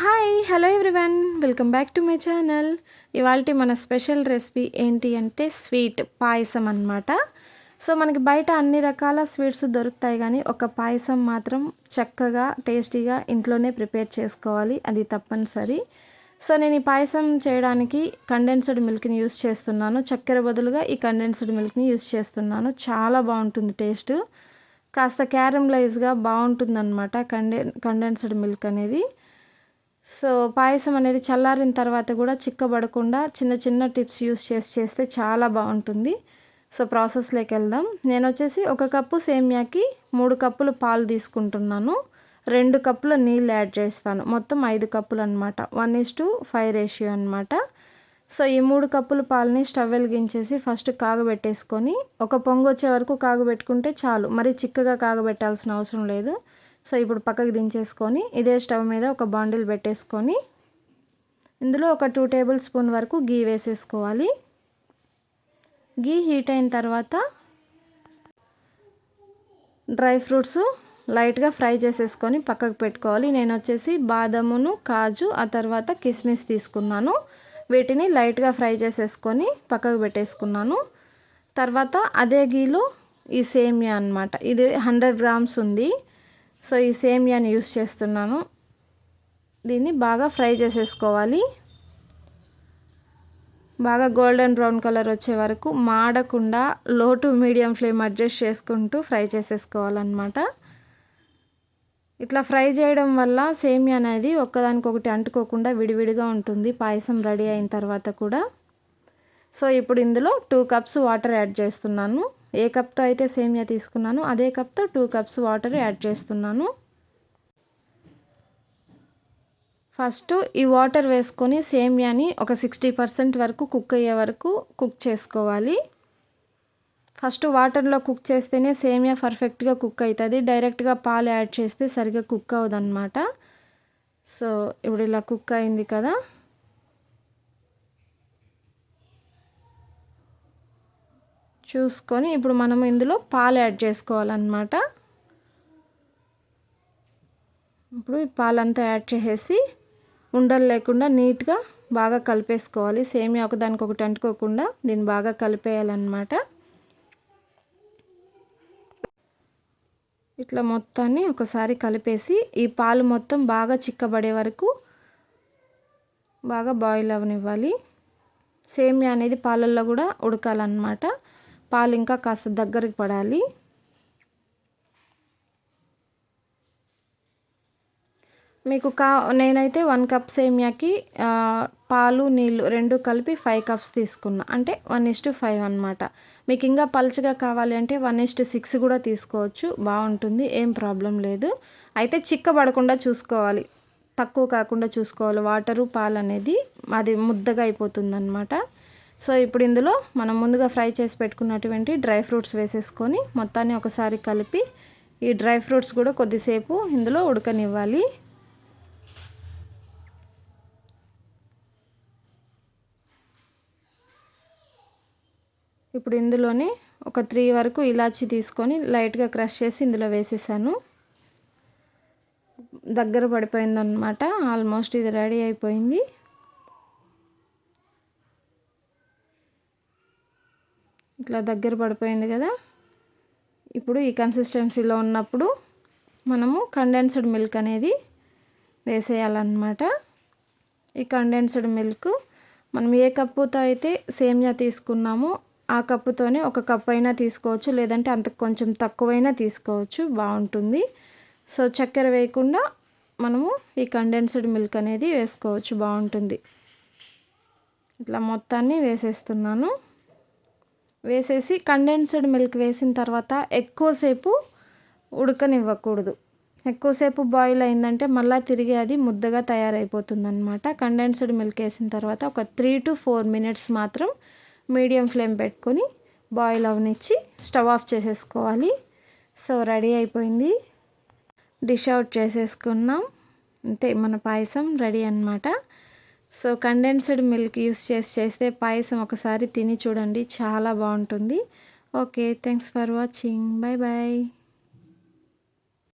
Hi hello everyone welcome back to my channel ఇవాళ మన special recipe ఏంటి అంటే స్వీట్ పాయసం అన్నమాట. సో మనకి బయట అన్ని రకాల స్వీట్స్ దొరుకుతాయి కానీ ఒక పాయసం మాత్రం చక్కగా టేస్టీగా ఇంట్లోనే ప్రిపేర్ చేసుకోవాలి. అది తప్పనిసరి. సో నేను ఈ పాయసం చేయడానికి కండెన్స్డ్ మిల్క్ని యూస్ చేస్తున్నాను. చక్కెర బదులుగా ఈ కండెన్స్డ్ మిల్క్ని యూస్ చేస్తున్నాను. చాలా బాగుంటుంది టేస్ట్ కాస్త క్యారమ్లైజ్గా బాగుంటుందన్నమాట కండె కండెన్స్డ్ మిల్క్ అనేది. సో పాయసం అనేది చల్లారిన తర్వాత కూడా చిక్కబడకుండా చిన్న చిన్న టిప్స్ యూస్ చేసి చేస్తే చాలా బాగుంటుంది. సో ప్రాసెస్లోకి వెళ్దాం. నేను వచ్చేసి ఒక కప్పు సేమియాకి మూడు కప్పులు పాలు తీసుకుంటున్నాను. రెండు కప్పుల నీళ్ళు యాడ్ చేస్తాను. మొత్తం ఐదు కప్పులు అనమాట one is to five ratio అనమాట సో ఈ మూడు కప్పుల పాలని స్టవ్ వెలిగించేసి ఫస్ట్ కాగబెట్టేసుకొని ఒక పొంగు వచ్చే వరకు కాగబెట్టుకుంటే చాలు. మరి చిక్కగా కాగబెట్టాల్సిన అవసరం లేదు. సో ఇప్పుడు పక్కకు దించేసుకొని ఇదే స్టవ్ మీద ఒక బాండిల్ పెట్టేసుకొని ఇందులో ఒక టూ టేబుల్ స్పూన్ వరకు గీ వేసేసుకోవాలి. గీ హీట్ అయిన తర్వాత డ్రై ఫ్రూట్స్ లైట్గా ఫ్రై చేసేసుకొని పక్కకు పెట్టుకోవాలి. నేను వచ్చేసి బాదమును కాజు ఆ తర్వాత కిస్మిస్ తీసుకున్నాను. వీటిని లైట్గా ఫ్రై చేసేసుకొని పక్కకు పెట్టేసుకున్నాను. తర్వాత అదే గీలో ఈ సేమియా అనమాట ఇది హండ్రెడ్ గ్రామ్స్ ఉంది. సో ఈ సేమియాని యూస్ చేస్తున్నాను. దీన్ని బాగా ఫ్రై చేసేసుకోవాలి. బాగా గోల్డెన్ బ్రౌన్ కలర్ వచ్చే వరకు మాడకుండా low to medium flame adjust చేసుకుంటూ ఫ్రై చేసేసుకోవాలన్నమాట. ఇట్లా ఫ్రై చేయడం వల్ల సేమియా అనేది ఒక్కదానికొకటి అంటుకోకుండా విడివిడిగా ఉంటుంది. పాయసం రెడీ అయిన తర్వాత కూడా. సో ఇప్పుడు ఇందులో టూ కప్స్ వాటర్ యాడ్ చేస్తున్నాను. ఏ కప్తో అయితే సేమియా తీసుకున్నానో అదే కప్తో టూ కప్స్ వాటర్ యాడ్ చేస్తున్నాను. ఫస్ట్ ఈ వాటర్ వేసుకొని సేమియాని ఒక సిక్స్టీ పర్సెంట్ వరకు కుక్ అయ్యే వరకు కుక్ చేసుకోవాలి. ఫస్ట్ వాటర్లో కుక్ చేస్తేనే సేమియా పర్ఫెక్ట్గా కుక్ అవుతుంది. డైరెక్ట్గా పాలు యాడ్ చేస్తే సరిగ్గా కుక్ అవ్వదన్నమాట. సో ఇప్పుడు ఇలా కుక్ అయింది కదా. చూసుకొని ఇప్పుడు మనం ఇందులో పాలు యాడ్ చేసుకోవాలన్నమాట. ఇప్పుడు ఈ పాలంతా యాడ్ చేసేసి ఉండలు లేకుండా నీట్గా బాగా కలిపేసుకోవాలి. సేమియా ఒకదానికి ఒకటి అంటుకోకుండా దీన్ని బాగా కలిపేయాలన్నమాట. ఇట్లా మొత్తాన్ని ఒకసారి కలిపేసి ఈ పాలు మొత్తం బాగా చిక్కబడే వరకు బాగా బాయిల్ అవనివ్వాలి. సేమియా అనేది పాలల్లో కూడా ఉడకాలన్నమాట. పాలు ఇంకా కాస్త దగ్గరికి పడాలి. మీకు కా నేనైతే వన్ కప్ సేమియాకి పాలు నీళ్ళు రెండు కలిపి ఫైవ్ కప్స్ తీసుకున్నా. అంటే వన్ ఇస్ టు ఫైవ్ అనమాట మీకు ఇంకా పలుచగా కావాలి అంటే వన్ ఇస్ టు సిక్స్ కూడా తీసుకోవచ్చు. బాగుంటుంది ఏం ప్రాబ్లం లేదు. అయితే చిక్కబడకుండా చూసుకోవాలి. తక్కువ కాకుండా చూసుకోవాలి. వాటరు పాలు అనేది అది ముద్దగా అయిపోతుంది అనమాట సో ఇప్పుడు ఇందులో మనం ముందుగా ఫ్రై చేసి పెట్టుకున్నటువంటి డ్రై ఫ్రూట్స్ వేసేసుకొని మొత్తాన్ని ఒకసారి కలిపి ఈ డ్రై ఫ్రూట్స్ కూడా కొద్దిసేపు ఇందులో ఉడకనివ్వాలి. ఇప్పుడు ఇందులోనే ఒక త్రీ వరకు ఇలాచి తీసుకొని లైట్గా క్రష్ చేసి ఇందులో వేసేసాను. దగ్గర పడిపోయిందనమాట ఆల్మోస్ట్ ఇది రెడీ అయిపోయింది. ఇట్లా దగ్గర పడిపోయింది కదా. ఇప్పుడు ఈ కన్సిస్టెన్సీలో ఉన్నప్పుడు మనము కండెన్స్డ్ మిల్క్ అనేది వేసేయాలన్నమాట. ఈ కండెన్స్డ్ మిల్క్ మనం ఏ కప్పుతో అయితే సేమియా తీసుకున్నామో ఆ కప్పుతోనే ఒక కప్ అయినా తీసుకోవచ్చు లేదంటే అంత కొంచెం తక్కువైనా తీసుకోవచ్చు బాగుంటుంది. సో చక్కెర వేయకుండా మనము ఈ కండెన్స్డ్ మిల్క్ అనేది వేసుకోవచ్చు బాగుంటుంది. ఇట్లా మొత్తాన్ని వేసేస్తున్నాను. వేసేసి కండెన్స్డ్ మిల్క్ వేసిన తర్వాత ఎక్కువసేపు ఉడకనివ్వకూడదు. ఎక్కువసేపు బాయిల్ అయిందంటే మళ్ళీ తిరిగి అది ముద్దగా తయారైపోతుంది అనమాట కండెన్స్డ్ మిల్క్ వేసిన తర్వాత ఒక త్రీ టు ఫోర్ మినిట్స్ మాత్రం మీడియం ఫ్లేమ్ పెట్టుకొని బాయిల్ అవనిచ్చి స్టవ్ ఆఫ్ చేసేసుకోవాలి. సో రెడీ అయిపోయింది. డిష్ అవుట్ చేసేసుకున్నాం. అంతే మన పాయసం రెడీ అనమాట సో కండెన్స్డ్ మిల్క్ యూస్ చేసి చేస్తే పాయసం ఒకసారి తిని చూడండి. చాలా బాగుంటుంది. Okay thanks for watching bye bye